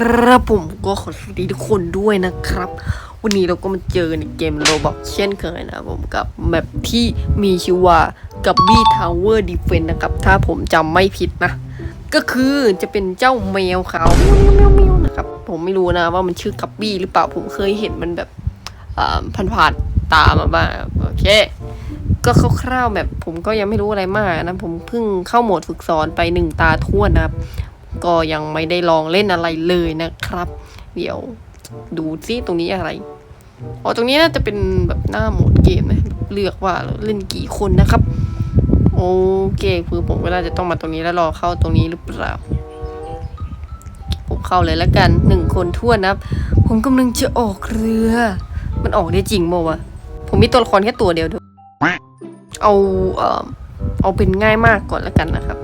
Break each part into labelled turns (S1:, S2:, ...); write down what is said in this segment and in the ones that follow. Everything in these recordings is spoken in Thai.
S1: ครับผมก็ขอสวัสดีทุกคนด้วยนะครับ วันนี้เราก็มาเจอในเกมโรบอกเช่นเคยนะผมกับแมปที่มีชื่อว่ากับบี้ทาวเวอร์ดีเฟนนะครับ ถ้าผมจำไม่ผิดนะ ก็คือจะเป็นเจ้าแมวขาวเมียวเมียวเมียวนะครับ ผมไม่รู้นะว่ามันชื่อกับบี้หรือเปล่าผมเคยเห็นมันแบบอ่าผ่านๆตามาบ้างโอเค ก็คร่าวๆแบบผมก็ยังไม่รู้อะไรมากนะผมเพิ่งเข้าโหมดฝึกสอนไปหนึ่งตาทั่วนะครับ ก็ยังไม่ได้ลองเล่นอะไรเลยนะครับ เดี๋ยวดูซิตรงนี้อะไรอ๋อตรงนี้น่าจะเป็นแบบหน้าโหมดเกมนะเลือกว่าเล่นกี่คนนะครับโอเคคือผมก็น่าจะต้องมาตรงนี้แล้วรอเข้าตรงนี้หรือเปล่าผมเข้าเลยแล้วกันหนึ่งคนทั่วนะครับ ผมกำลังจะออกเรือ มันออกได้จริงโมวะผมมีตัวละครแค่ตัวเดียวด้วเอาเอาเป็นง่ายมากก่อนแล้วกันนะครับ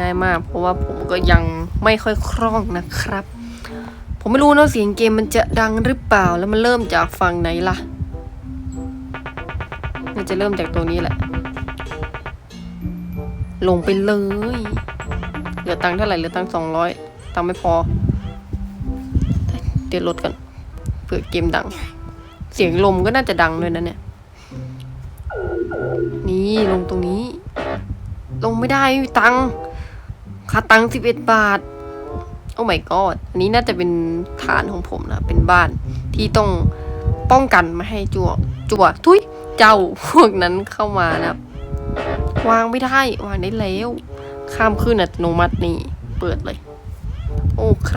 S1: ง่ายมาก เพราะว่าผมก็ยังไม่ค่อยคล่องนะครับ ผมไม่รู้นะเสียงเกมมันจะดังหรือเปล่าแล้วมันเริ่มจากฝั่งไหนล่ะมันจะเริ่มจากตรงนี้แหละ ลงไปเลย เหลือตังค์เท่าไหร่เหลือตังค์สองร้อยตังค์ไม่พอ เดี๋ยวลดกันเผื่อเกมดัง เสียงลมก็น่าจะดังด้วยนะเนี่ย นี่ลงตรงนี้ ลงไม่ได้ตังค์ ค่าตังค์สิบเอ็ดบาท โอ้ my god อันนี้น่าจะเป็นฐานของผมนะ เป็นบ้านที่ต้องป้องกันไม่ให้จั่วจั่วทุยเจ้าพวกนั้นเข้ามานะวางไม่ได้วางได้แล้ว ข้ามขึ้นอัตโนมัตินี่ เปิดเลย โอเค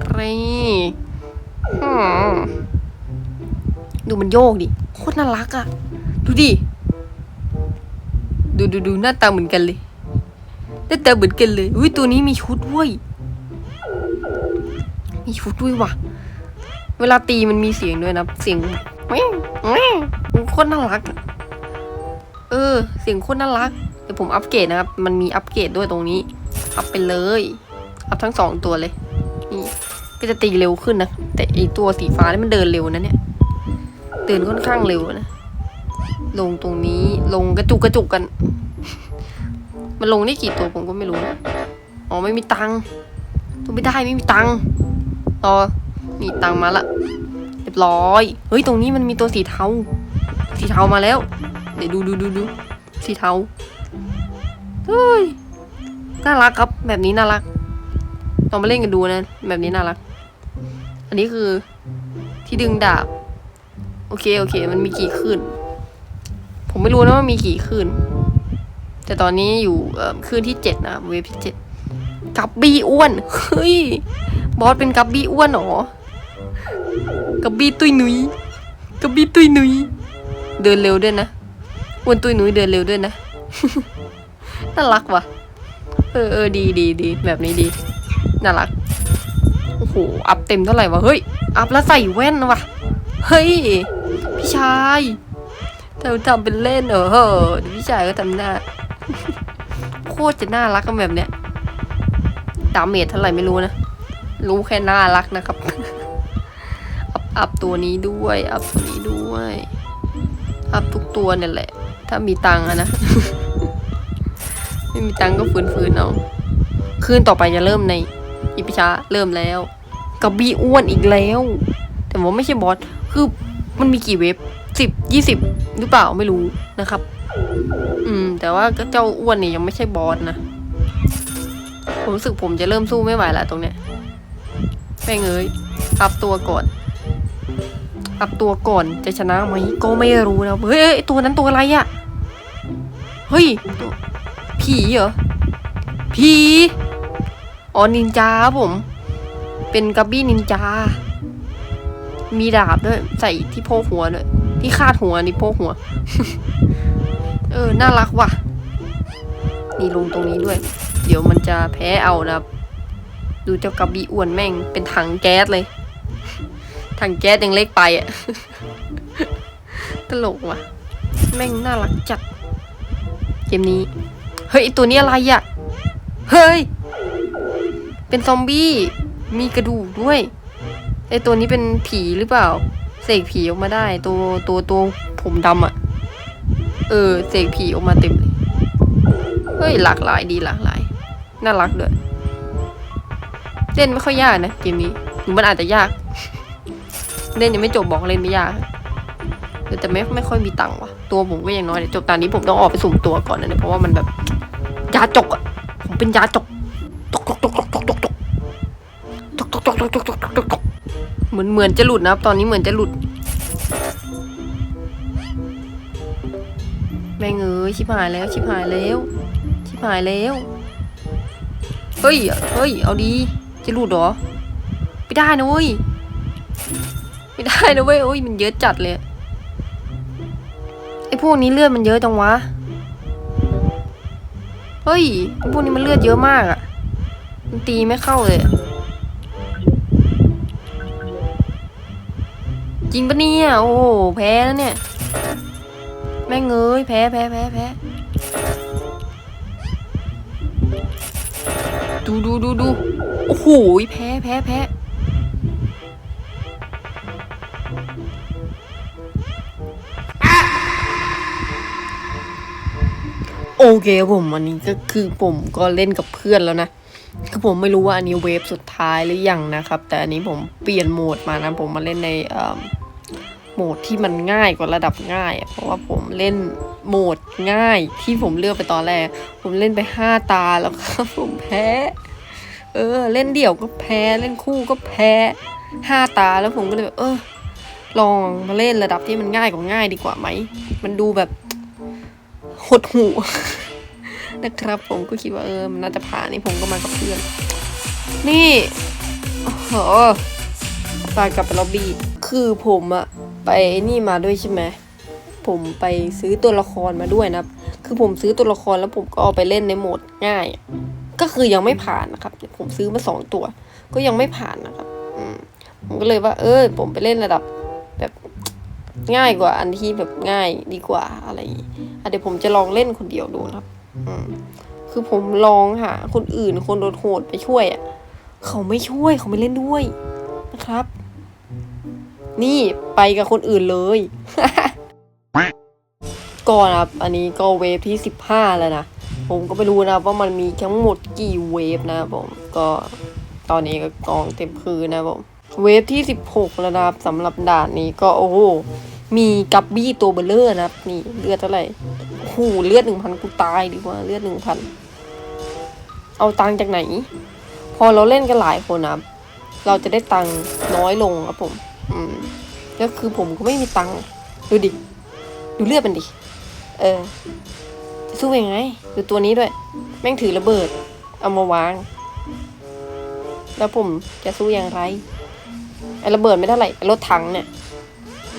S1: ดูมันโยกดิโคตรน่ารักอะ ดูดิ ดูดูดูหน้าตาเหมือนกันเลย หน้าตาเหมือนกันเลย อุ้ยตัวนี้มีชุดด้วย มีชุดด้วยว่ะ เวลาตีมันมีเสียงด้วยนะ เสียงแม่แม่โคตรน่ารัก เออ เสียงโคตรน่ารัก เดี๋ยวผมอัปเกรดนะครับ มันมีอัปเกรดด้วยตรงนี้ อัพไปเลย อัพทั้งสองตัวเลย นี่ ก็จะตีเร็วขึ้นนะ แต่ไอตัวสีฟ้านี่มันเดินเร็วนะเนี่ย เดินค่อนข้างเร็วนะ ลงตรงนี้ ลงกระจุกกระจุกกัน มันลงได้กี่ตัวผมก็ไม่รู้นะอ๋อไม่มีตังค์ตัวไม่ได้ไม่มีตังค์รอมีตังค์มาละเรียบร้อย เฮ้ยตรงนี้มันมีตัวสีเทา สีเทามาแล้ว เดี๋ยวดูดูดูดูสีเทาเฮ้ยน่ารักครับ แบบนี้น่ารักลองมาเล่นกันดูนะ แบบนี้น่ารัก อันนี้คือที่ดึงดาบ โอเคโอเค มันมีกี่คลื่นผมไม่รู้นะว่ามีกี่คลื่น แต่ตอนนี้อยู่เออคืนที่เจ็ดนะเวฟที่เจ็ดกับบี้อ้วนเฮ้ยบอสเป็นกับบี้อ้วนหรอกับบี้ตุยหนุยกับบี้ตุยหนุยเดินเร็วด้วยนะอ้วนตุยหนุยเดินเร็วด้วยนะน่ารักว่ะเออเออดีดีดีแบบนี้ดีน่ารักโอ้โหอัพเต็มเท่าไหร่วะเฮ้ยอัพแล้วใส่แว่นว่ะเฮ้ยพี่ชายเธอทำเป็นเล่นเออเฮ้อเดี๋ยพี่ชายก็ทำหน้า คตรจะน่ารักกันแบบเนี้ยดาเมจเท่าไหร่ไม่รู้นะ รู้แค่น่ารักนะครับ อัพอัพตัวนี้ด้วย อัพตัวนี้ด้วย อัพทุกตัวเนี่ยแหละ ถ้ามีตังค์นะ ไม่มีตังค์ก็ฝืนๆเอาคืนต่อไปจะเริ่มในอิพิชาเริ่มแล้วกับบีอ้วนอีกแล้ว แต่ว่าไม่ใช่บอส คือมันมีกี่เว็บสิบยี่สิบหรือเปล่าไม่รู้นะครับ อืม แต่ว่าเจ้าอ้วนนี่ยังไม่ใช่บอสนะ ผมรู้สึกผมจะเริ่มสู้ไม่ไหวล้วตรงเนี้ยแม่งเอ้ยอัพตัวก่อนอัพตัวก่อนจะชนะไหมก็ไม่รู้นะเฮ้ยเอ้ยตัวนั้นตัวอะไรอะเฮ้ยผีเหรอผีอ๋อนินจาผม เป็นกับบบี้นินจา มีดาบด้วย ใส่ที่โพกหัวด้วยที่คาดหัวนี่โพกหัว เออ น่ารักว่ะ นี่ลงตรงนี้ด้วย เดี๋ยวมันจะแพ้เอานะดูเจ้ากับบี้อ้วนแม่งเป็นถังแก๊สเลย ถังแก๊สยังเล็กไปอะ ตลกว่ะ แม่งน่ารักจัด เกมนี้ เฮ้ยไอตัวนี้อะไรอะ เฮ้ย เป็นซอมบี้ มีกระดูกด้วยไอตัวนี้เป็นผีหรือเปล่า เสกผีออกมาได้ ตัวตัวตัวผมดำอะ่ะ เออเสกผีออกมาเต็มเลย เฮ้ยหลากหลายดีหลากหลาย น่ารักด้วย เล่นไม่ค่อยยากนะเกมนี้หรือมันอาจจะยาก เล่นยังไม่จบบอกเล่นไม่ยากแต่ไม่ไม่ค่อยมีตังค์ว่ะ ตัวผมก็ยังน้อยเดี๋ยวจบตอนนี้ผมต้องออกไปสุ่มตัวก่อนนะเนี่ยเพราะว่ามันแบบยาจกอะ ผมเป็นยาจกจกจกจกจกจกจกจกจกจกจกจกจกจกจกเหมือนเหมือนจะหลุดนะครับ ตอนนี้เหมือนจะหลุด ชิบหายแล้วชิบหายแล้วชิบหายแล้ว เฮ้ย เฮ้ย เอาดี จะหลุดเหรอ ไม่ได้นะเว้ย ไม่ได้นะเว้ยโอ้ยมันเยอะจัดเลย ไอ้พวกนี้เลือดมันเยอะจังวะ เฮ้ยไอ้พวกนี้มันเลือดเยอะมากอะมันตีไม่เข้าเลย จริงปะเนี่ย โอ้โห แพ้แล้วเนี่ย ม่งเอ้ยแพ้แพ้แพ้แพ้ดูดูดูดูโอ้โหแพ้แพ้แพ้โอเคผมอันนี้ก็คือผมก็เล่นกับเพื่อนแล้วนะคือผมไม่รู้ว่าอันนี้เวฟสุดท้ายหรือยังนะครับ แต่อันนี้ผมเปลี่ยนโหมดมานะผมมาเล่นในเอ่อ โหมดที่มันง่ายกว่าระดับง่ายอะเพราะว่าผมเล่นโหมดง่ายที่ผมเลือกไปตอนแรก ผมเล่นไปห้าตาแล้วครับผมแพ้ เออ เล่นเดี่ยวก็แพ้เล่นคู่ก็แพ้ห้าตาแล้วผมก็เลยแบบเออ ลองมาเล่นระดับที่มันง่ายกว่าง่ายดีกว่าไหม มันดูแบบหดหูนะครับ ผมก็คิดว่าเออมันน่าจะผ่านนี่ผมก็มากับเพื่อน นี่โอ้โหปกลับไปล็อบบี้คือผมอะ ไปนี่มาด้วยใช่ไหมผมไปซื้อตัวละครมาด้วยนะคือผมซื้อตัวละครแล้วผมก็เอาไปเล่นในโหมดง่าย ก็คือยังไม่ผ่านนะครับ ผมซื้อมาสองตัว ก็ยังไม่ผ่านนะครับผมก็เลยว่า เออผมไปเล่นระดับแบบง่ายกว่าอันที่แบบง่ายดีกว่าอะไรอย่างงี้อะเดี๋ยวผมจะลองเล่นคนเดียวดูนะครับคือผมลองหาคนอื่นคนโหดไปช่วยอะเขาไม่ช่วยเขาไม่เล่นด้วยนะครับ นี่ไปกับคนอื่นเลย ก็นะครับ อันนี้ก็เวฟที่สิบห้าแล้วนะ ผมก็ไม่รู้นะว่ามันมีทั้งหมดกี่เวฟนะผมก็ตอนนี้ก็กองเต็มพื้นนะผมเวฟที่สิบหกแล้วนะครับสำหรับด่านนี้ก็โอ้โหมีกัปบี้ตัวเบลเลอร์นะครับ นี่เลือดเท่าไหร่โอ้โหเลือดหนึ่งพันกูตายดีกว่าเลือดหนึ่งพันเอาตังจากไหน พอเราเล่นกันหลายคนนะครับเราจะได้ตังน้อยลงครับผม อืมแล้วคือผมก็ไม่มีตังค์ดูดิ ดูเลือดมันดิ เออ จะสู้ยังไง ดูตัวนี้ด้วย แม่งถือระเบิด เอามาวาง แล้วผมจะสู้อย่างไร ไอ้ระเบิดไม่เท่าไหร่ไอ้รถถังเนี่ย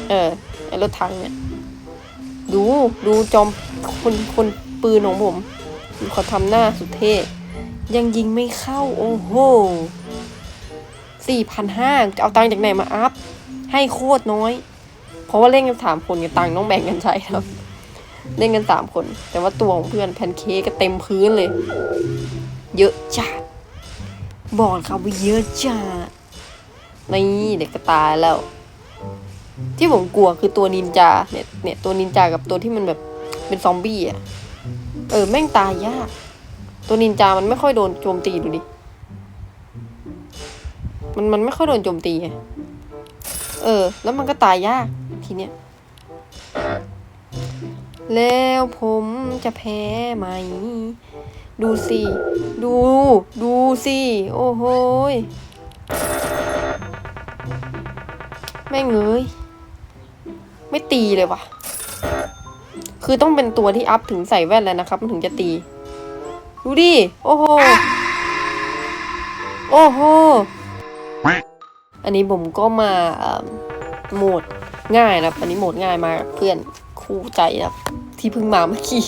S1: เออ ไอ้รถถังเนี่ย ดู ดูจอมคนคนปืนของผมเขาทำหน้าสุดเท่ยังยิงไม่เข้า โอ้โหสี่พันห้าจะเอาตังค์จากไหนมาอัพ ให้โคตรน้อย เพราะว่าเล่นกันสามคนกับตังค์ต้องแบ่งกันใช้ครับ เล่นกันสามคน แต่ว่าตัวของเพื่อนแพนเค้กก็เต็มพื้นเลย เยอะจัดบอกครับว่าเยอะจัดนี่เด็กก็ตายแล้ว ที่ผมกลัวคือตัวนินจาเนี่ยเนี่ยตัวนินจากับตัวที่มันแบบเป็นซอมบี้อะเออแม่งตายยาก ตัวนินจามันไม่ค่อยโดนโจมตีดูดิมันมันไม่ค่อยโดนโจมตีไง เออ แล้วมันก็ตายยากทีเนี้ยแล้วผมจะแพ้ไหม ดูสิ ดู ดูสิ โอ้โหยแม่งเอ้ยไม่ตีเลยว่ะ คือต้องเป็นตัวที่อัพถึงใส่แว่นแล้วนะครับ มันถึงจะตี ดูดิ โอ้โห โอ้โห อันนี้ผมก็มาโหมดง่ายนะครับ อันนี้โหมดง่ายมากับเพื่อนคู่ใจนะครับ ที่เพิ่งมาเมื่อกี้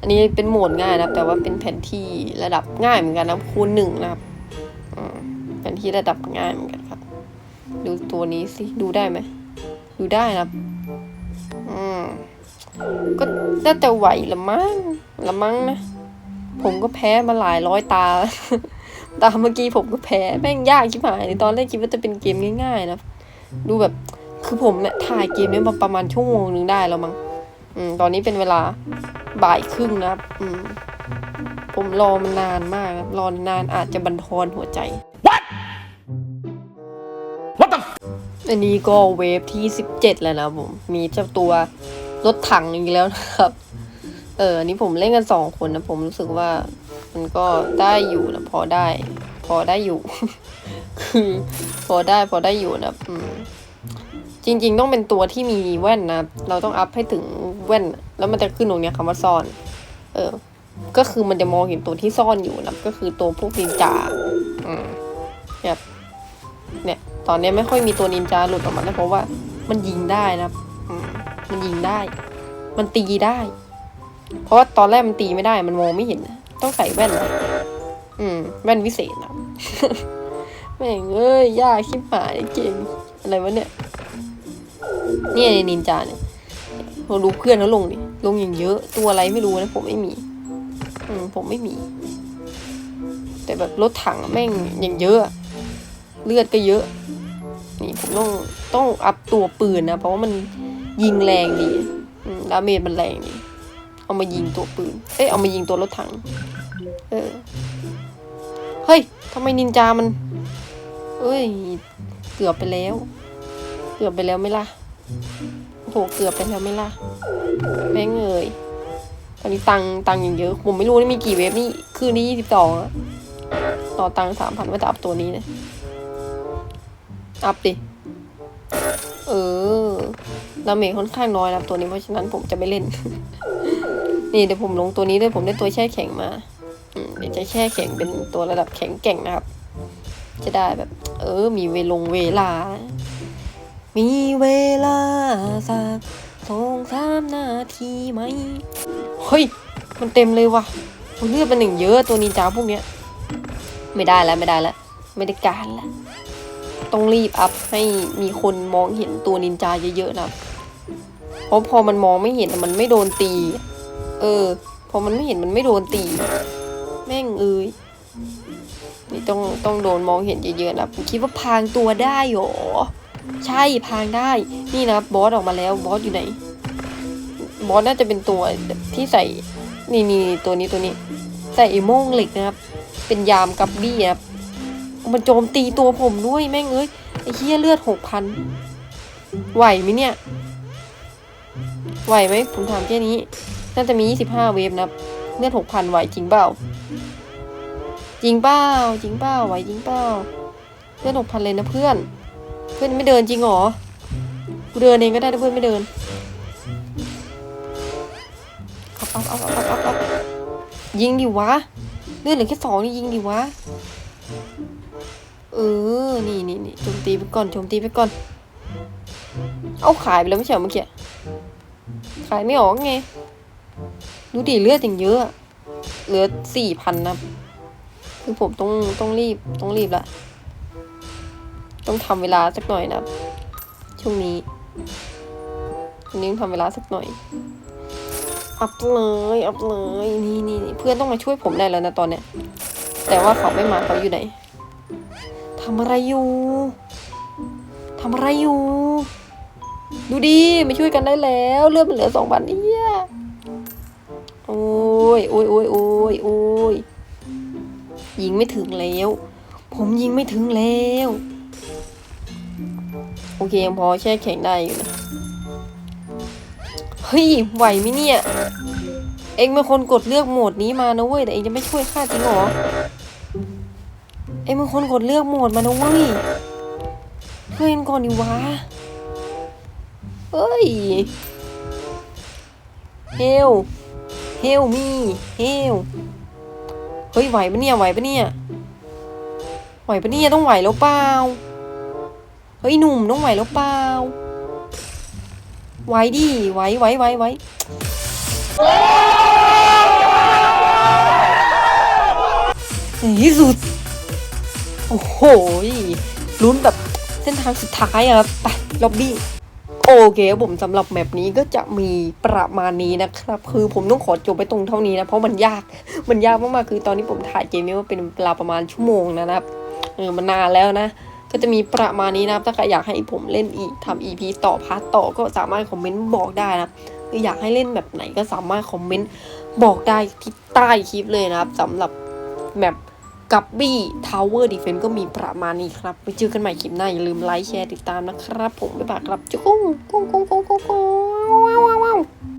S1: อันนี้เป็นโหมดง่ายนะครับแต่ว่าเป็นแผนที่ระดับง่ายเหมือนกันนะคูณหนึ่งนะครับแผนที่ระดับง่ายเหมือนกันครับ ดูตัวนี้สิดูได้ไหมดูได้นะครับอืมก็น่าจะไหวละมั้งละมั้งนะ ผมก็แพ้มาหลายร้อยตา ตามเมื่อกี้ผมก็แพ้แม่งยากชิบหายเลยตอนแรกคิดว่าจะเป็นเกมง่ายๆนะดูแบบคือผมเนี่ยถ่ายเกมเนี้ยมาประมาณชั่วโมงนึงได้แล้วมั้งอืมตอนนี้เป็นเวลาบ่ายครึ่งนะครับ อืมผมรอมันนานมากครับรอนานอาจจะบันทอนหัวใจอันนี้ก็เวฟที่สิบเจ็ดแล้วนะผม มีเจ้าตัวรถถังอีกแล้วนะครับ เอออันนี้ผมเล่นกันสองคนนะผมรู้สึกว่า มันก็ได้อยู่นะพอได้ พอได้อยู่ คือพอได้พอได้อยู่นะอืมจริง ๆ ต้องเป็นตัวที่มีแว่นนะเราต้องอัพให้ถึงแว่น แล้วมันจะขึ้นตรงเนี้ยคำว่าซ่อน เออ ก็คือมันจะมองเห็นตัวที่ซ่อนอยู่นะก็คือตัวพวกนินจาอืมแบบเนี่ย ตอนเนี้ยไม่ค่อยมีตัวนินจาหลุดออกมานะเพราะว่า มันยิงได้นะมมันยิงได้ มันตีได้ เพราะว่าตอนแรกมันตีไม่ได้ มันมองไม่เห็นนะ ต้องใส่แว่นนะอืม แว่นวิเศษนะแม่งเอ้ยยากชิบหายเก่งอะไรวะเนี่ยเนี่ยนินจาเนี่ยเราดูเพื่อนเขาลงดิลงอย่างเยอะ ตัวอะไรไม่รู้นะผมไม่มี อืม ผมไม่มี แต่แบบรถถังอะแม่งอย่างเยอะอะ เลือดก็เยอะ นี่ผมต้องต้องอัพตัวปืนนะ เพราะว่ามันยิงแรงดีอืมดาเมจมันแรงดี เอามายิงตัวปืน เอ้ยเอามายิงตัวรถถัง เออ เฮ้ยทำไมนินจามัน เอ้ย เกือบไปแล้ว เกือบไปแล้วไหม่ล่ะโอ้โหเกือบไปแล้วไหม่ล่ะ แม่งเอยตอนนี้ตังค์ตังค์อย่างเยอะ ผมไม่รู้ว่ามีกี่เวฟนี่ คืนนี้ยี่สิบสองอะต่อตังค์สามพันว่าจะอัพตัวนี้นะ อัพดิ เออดาเมจค่อนข้างน้อยนะตัวนี้เพราะฉะนั้นผมจะไม่เล่น นี่เดี๋ยวผมลงตัวนี้ด้วยผมได้ตัวแช่แข็งมาอืมเดี๋ยวจะแช่แข็งเป็นตัวระดับแข็งแกร่งนะครับ จะได้แบบ เออ มีเวลงเวลา มีเวลาสักสองสามนาทีไหมเฮ้ย มันเต็มเลยว่ะโอ้ยเลือดมันหนึ่งเยอะตัวนินจาพวกเนี้ย ไม่ได้แล้วไม่ได้แล้วไม่ได้การแล้วต้องรีบอัพให้มีคนมองเห็นตัวนินจาเยอะๆนะครับเพราะพอมันมองไม่เห็นอะมันไม่โดนตี เออ พอมันไม่เห็นมันไม่โดนตี แม่งเอ้ยนี่ต้องต้องโดนมองเห็นเยอะๆนะผมคิดว่าพางตัวได้หรอ ใช่พางได้ นี่นะบอสออกมาแล้วบอสอยู่ไหน บอสน่าจะเป็นตัวที่ใส่ นี่นี่ตัวนี้ตัวนี้ ใส่ไอ้โม่งเหล็กนะครับ เป็นยามกับบี้นะครับมันโจมตีตัวผมด้วยแม่งเอ้ยไอ้เหี้ยเลือดหกพันไหวไหมเนี่ย ไหวไหมผมถามแค่นี้ น่าจะมียี่สิบห้าเวฟนะเลือดหกพันไหวจริงเปล่าจริงเปล่าจริงเปล่าไหวจริงเปล่าเลือดหกพันเลยนะเพื่อน เพื่อนไม่เดินจริงหรอกูเดินเองก็ได้ถ้าเพื่อนไม่เดินอัพอัพอัพอัพอัพอัพยิงดิวะเลือดเหลือแค่สองนี่ยิงดิวะเออ นี่นี่นี่โจมตีไปก่อนโจมตีไปก่อน เอาขายไปแล้วไม่ใช่เมื่อกี้ ขายไม่ออกไง ดูดิเลือดอย่างเยอะ เหลือสี่พันนะคือผมต้องต้องรีบต้องรีบละต้องทำเวลาสักหน่อยนะช่วงนี้วันนี้ต้องทำเวลาสักหน่อย อัพเลยอัพเลยนี่นี่เพื่อนต้องมาช่วยผมได้แล้วนะตอนเนี้ยแต่ว่าเขาไม่มาเขาอยู่ไหนทำอะไรอยู่ทำอะไรอยู่ ดูดิมาช่วยกันได้แล้ว เลือดมันเหลือสองพันเนี่ย อ้ยโอ้ยโอ้ยโอ้ยโอ้ยยิงไม่ถึงแล้ว ผมยิงไม่ถึงแล้ว โอเคยังพอแช่แข็งได้อยู่นะ เฮ้ย ไหวไหมเนี่ย เอ็งเป็นคนกดเลือกโหมดนี้มานะเว้ย แต่เอ็งจะไม่ช่วยข้าจริงหรอ เอ็งเป็นคนกดเลือกโหมดมานะเว้ยเพื่อนก่อนดิวะเฮ้ย เฮล เฮลมี่เฮลเฮ้ยไหวปะเนี่ยไหวปะเนี่ยไหวปะเนี่ยต้องไหวแล้วเปล่าเฮ้ยหนุ่มต้องไหวแล้วเปล่าไหวดิไหวไหวไหวไหวในที่สุดโอ้โหลุ้นแบบเส้นทางสุดท้ายอะครับไปล็อบบี้ โอเคครับผมสำหรับแมปนี้ก็จะมีประมาณนี้นะครับ คือผมต้องขอจบไปตรงเท่านี้นะ เพราะมันยาก มันยากมากๆ คือตอนนี้ผมถ่ายเกมนี้ว่าเป็นเวลาประมาณชั่วโมงนะครับ เออ มันนานแล้วนะ ก็จะมีประมาณนี้นะครับถ้าใครอยากให้ผมเล่นอีกทำ EP ต่อพาร์ทต่อก็สามารถคอมเมนต์บอกได้นะหรืออยากให้เล่นแบบไหนก็สามารถคอมเมนต์บอกได้ที่ใต้คลิปเลยนะครับสำหรับแมป กับบี้ทาวเวอร์ดีเฟนต์ก็มีประมาณนี้ครับ ไปเจอกันใหม่คลิปหน้า อย่าลืมไลค์แชร์ติดตามนะครับ ผมบ๊ายบายครับจุ๊กกุ้งกุ้งกุ้งกุ้งกุ้ง